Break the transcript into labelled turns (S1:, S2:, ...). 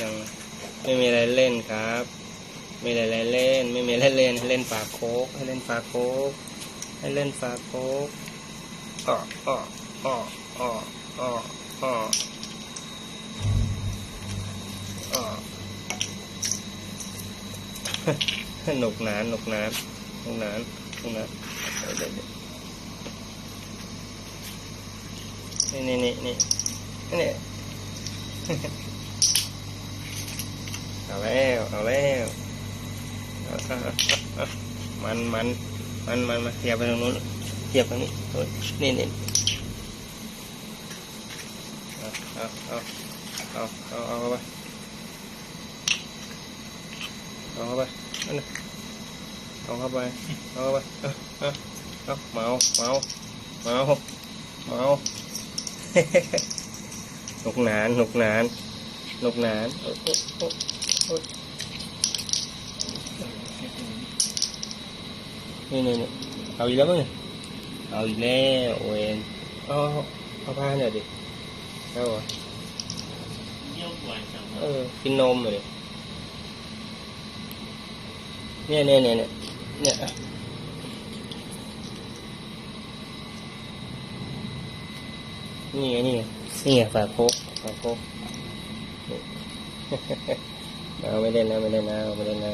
S1: ยังไม่มีอะไรเล่นครับ ไม่มีอะไรเล่น ไม่มีอะไรเล่นให้เล่นฝาโคกให้เล่นฝาโคกให้เล่นฝาโคกอ้ออ้ออ้ออ้ออ้ออ้ออ้อหนุกหนานหนุกหนานหนุกหนานหนุกหนานเดี๋ยวเดี๋ยวนี่นี่นี่นี่นี่ เอาแล้ว เอาแล้ว มันมันมันมันมาเทียบไปตรงนู้นเทียบตรงนี้นี่นี่เอาเอาเอาเอาเอาเข้าไปเอาเข้าไปนั่นเอาเข้าไปเอาเข้าไปเอาเอาเมาเมาเมาเมา นกนานนกนานนกนานนี่นี่นี่เอาอีกแล้วมั้งเอาอีกแล้วเวนเอาเอาเอาผ้าหน่อยดิเอา
S2: วกวนจัง
S1: เออกินนมเลยเนี่ยเนี่ยเนี่ยเนี่ย นี่ไงนี่ไงนี่ไงฝาโคกฝาโคกนี่เราไม่เล่นนะไม่เล่นนะไม่เล่นนะ